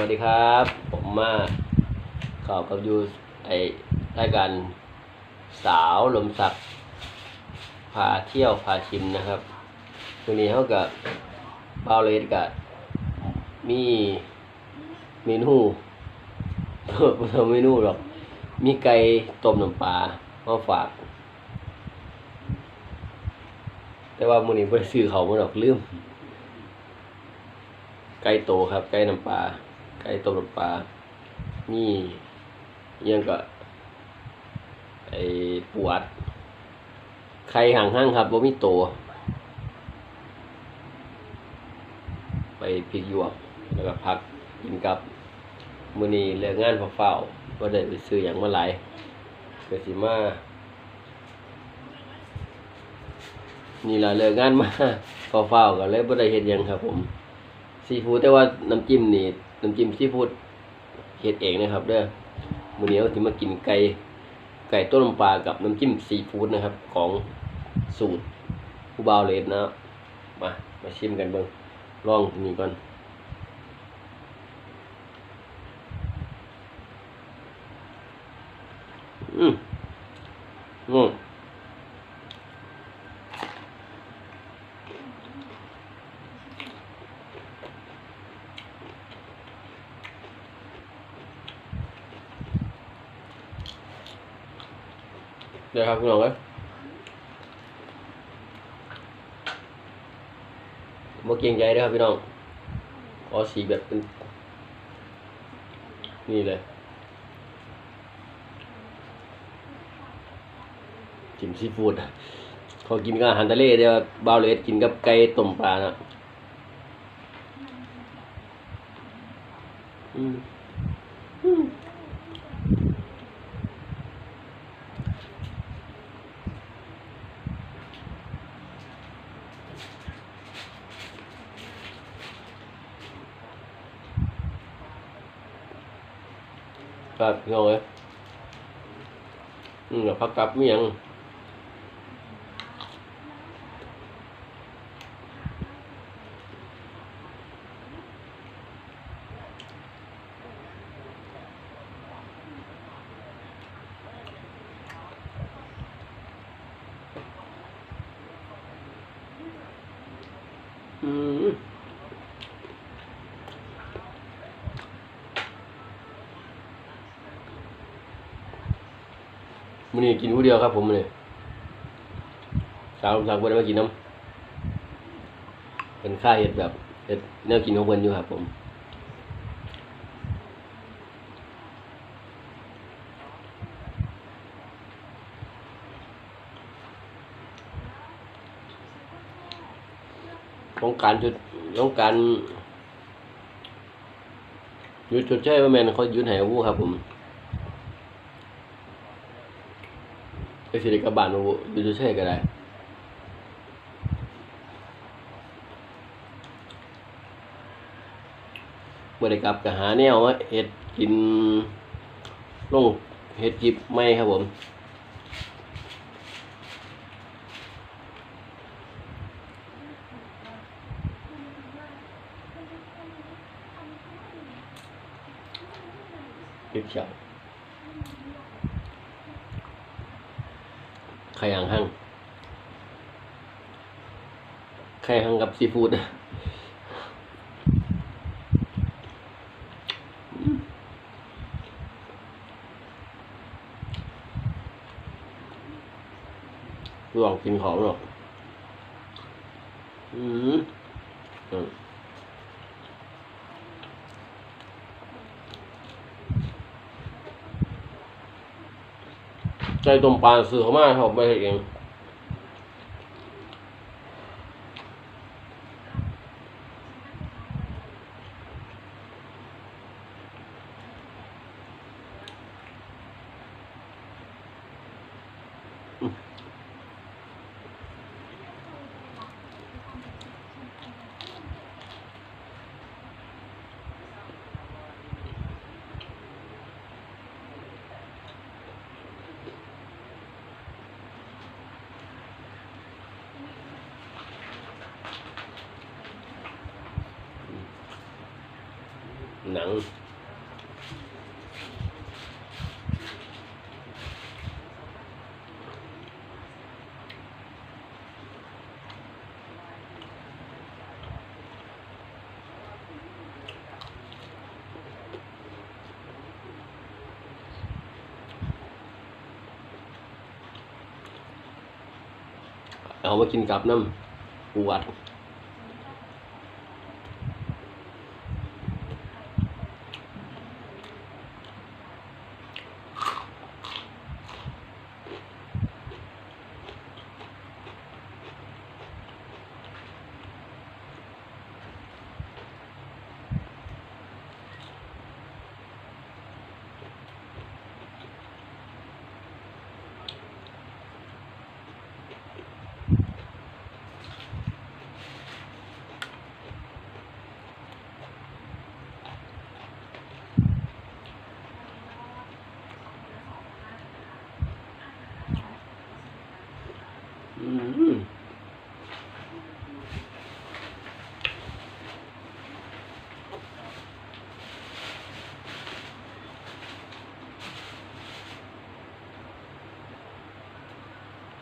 วัสดีครับ ผมมาข่าวกับยูไอรายการสาวลมสักดิ์พาเที่ยวพาชิมนะครับวันนี้เขากับบ้าวเลดกับมีเมนูไม่ใช่เมนูหรอก มีไก่ต้มน้ำปลามาฝาก แต่ว่ามื้อนี้บ่ได้ซื้อเขาวมาดอกลืมไก่โตครับไก่น้ำปลา ก่ต้มน้ำปลานี่ยังก็ไอ้ปวด ไข่ห่างห้างครับบ่มีโต ไปพริกหยวกแล้วก็พักกินกับมือนีเลิกงานเฝ้าๆบ่ได้ไปซื้อหยังมาหลายเก็สิมานี่ละเลิกงานมาเฝ้าๆก็เลยบ่ได้เฮ็ดหยังครับผมซีฟู้ดแต่ว่าน้ำจิ้มนี่ น้ำจิ้มซีฟู้ดเฮ็ดเองนะครับ เด้อมื้อนี้เราสิมากินไก่ไก่ต้มน้ำปลากับน้ำจิ้มซีฟู้ดนะครับ ของสูตรผู้บ่าวเลดนะมามาชิมกันเบิ่งลองนี่ก่อนอืมอืม เดี๋ยวครับคุณน้องเอ้ยบ่เกรงใจเด้อครับพี่น้องขอสีแบบเป็นนี่เลยจิ้มซีฟู้ดขอกินกับอาหารทะเลเดี๋ยวบาวเลสกินกับไก่ต้มปลานะอืมอืม ครับพี่น้องเลยอืมแล้วพักกลับมียังอืม มื้อนี้กินผู้เดียวครับผมมื้อนี้สาวสั่งเพิ่นมากินน้ำเป็นค่าเฮ็ดแบบเฮ็ดแนวกินของเพิ่นอยู่ครับผมต้องการจุดต้องการหยุดชดเชยว่าแมนเขาหยุดห้อาวุครับผม ไปสิริกลับบ้านมาอยู่ดูใช่ก็ได้บ่ได้กลับก็หาแนวมาเฮ็ดกินลงเฮ็ดจิบไม่ครับผมเฮ็ดเขียว ไข่หางหั่งไข่หั่งกับซีฟู้ดลองกินของหรอกอืม ใจต้มปลาซื้อมากครับไม่เฮ็ดเอง หนัง เอามากินกับน้ำปวด อืม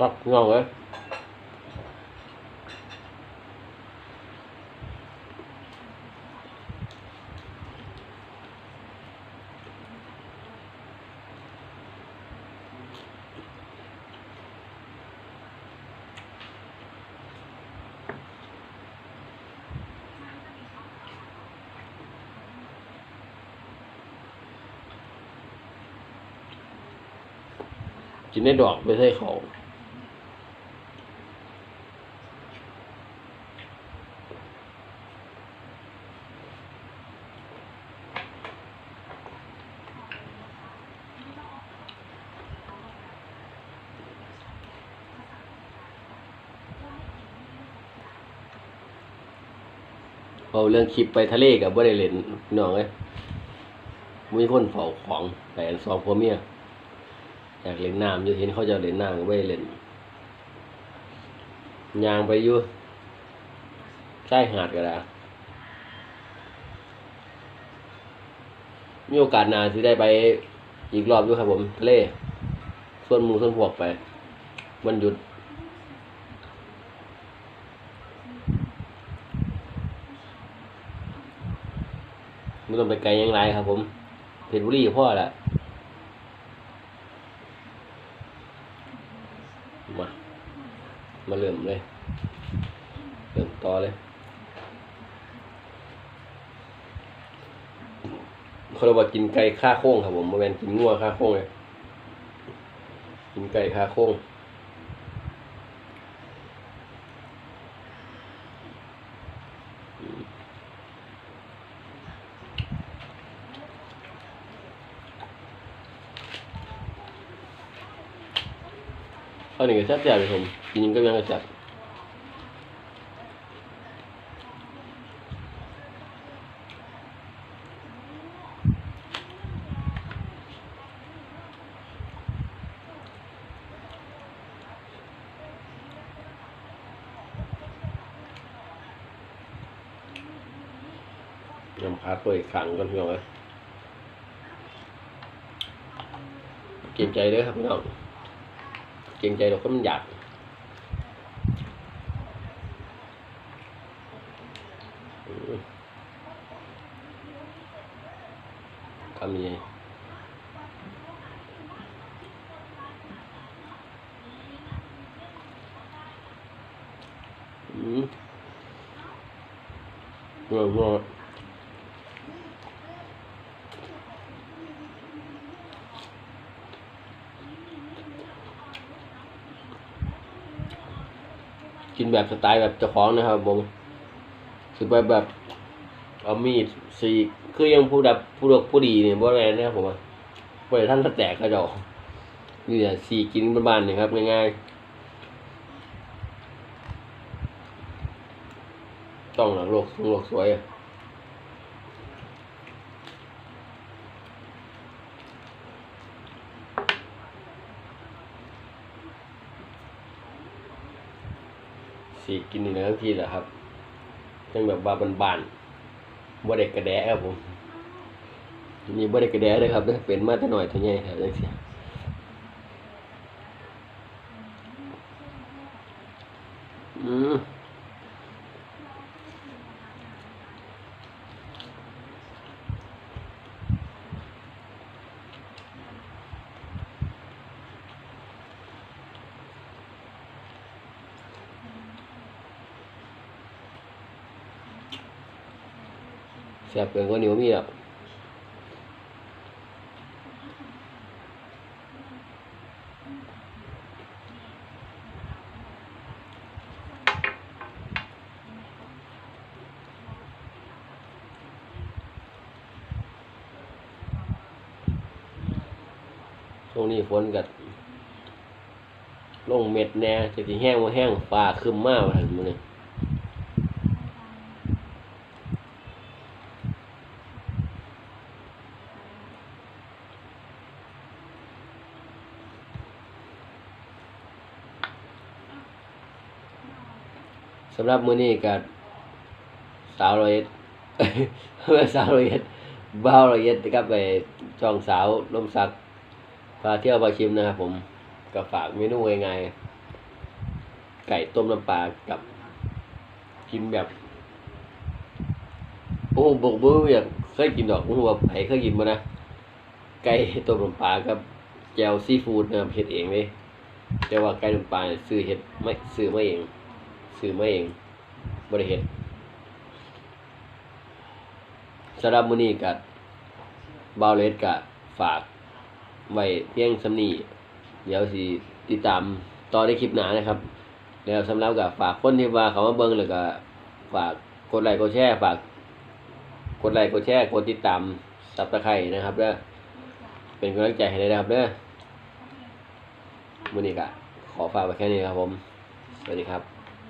ครับงอกเลยกินได้ดอกไม่ใช่เขา เรื่องคลิปไปทะเลกับบ่ได้เล่นน้องเอ้ยมีคนเฝ้าของแต่สองพ่อเมียอยากเล่นน้ำอยู่เห็นเขาจะเล่นน้ำก็ไม่เล่นยางไปอยู่ใต้หาดก็ได้มีโอกาสนาที่ได้ไปอีกรอบอยู่ครับผมทะเลส่วนมูส่วนพวกไป วันหยุด ต้องไปไกลยังไรครับ ผมเพชรบุรีพ่อแหละมามาเริ่มเลยเริ่มต่อเลยเขาเรียกว่ากินไก่ค่าโค้งครับผมโมเมนกินงัวค่าโค้งเลยกินไก่ค่าโค้ง ข้าวเหนียวแซ่บๆเลยผมกินก็ยังกระจับยำพาตัวอีกครั้งก่อนพี่องเลยเกรงใจเด้อครับพี่น้อง กรงใจเราก็มันอยากอืมทำยังไงอืมเมื่อเมื่อกิน แบบสไตล์แบบเจ้าของนะครับผมคือแบบแบบเอามีดสีคือยังผู้ดับผู้ดกผู้ดีเนี่ยบ่แม่นนะครับผมว่าบ่ได้ท่านกระแตกกระดอกนี่แหละสีกินบ้านๆนี่ครับง่ายๆต้องหลังโลกโลกสวยอะ สีกินนี่นะทั้งทีแหละครับจังแบบว่าบานๆบ่ได้กระแดะครับผมมีบ่ได้กระแดะเลยครับเด้อเป็นมาแต่น้อยเท่านี้ครับจังซี่อืม ซ่บเกินกว่านิ้วมีแล้วช่วงนี้ฝนกัดลงเม็ดแน่จะสิแห้งว่าแห้งฟ้าคึมมากว่า สำหรับมื้อนี้ก็สาวรอยเอ็ดสาวรอยเอ็ดบ่าวรอยเอ็ดกับไปช่องสาวลมสักพาเที่ยวพาชิมนะครับผมก็ฝากเมนูง่ายๆไก่ต้มน้ำปลากับกินแบบ โอ้บอกเบอร์อยากเคยกินดอกผมว่าไผเคยกินมานะไก่ต้มน้ำปลากับแจวซีฟู้ดนะเฮ็ดเองเลยแต่ว่าไก่น้ำปลาซื้อเฮ็ดไม่ซื้อมาเอง ซื้อมาเองบ่ได้เฮ็ดสำหรับมือนี้ก็บบาวเลสก็ฝากไว้เพียงสำนีเดี๋ยวสิติดตามต่อในคลิปหนานะครับ แล้วสำหรับกับฝากคนที่ว่าเขามาเบิ่งแล้วก็ฝากกดไลค์กดแชร์ฝากกดไลค์กดแชร์กดติดตามซับสไครต์นะครับเด้อเป็นกำลังใจให้เลยนะครับเด้อมือนี้ก็ขอฝากไว้แค่นี้ครับผม สวัสดีครับ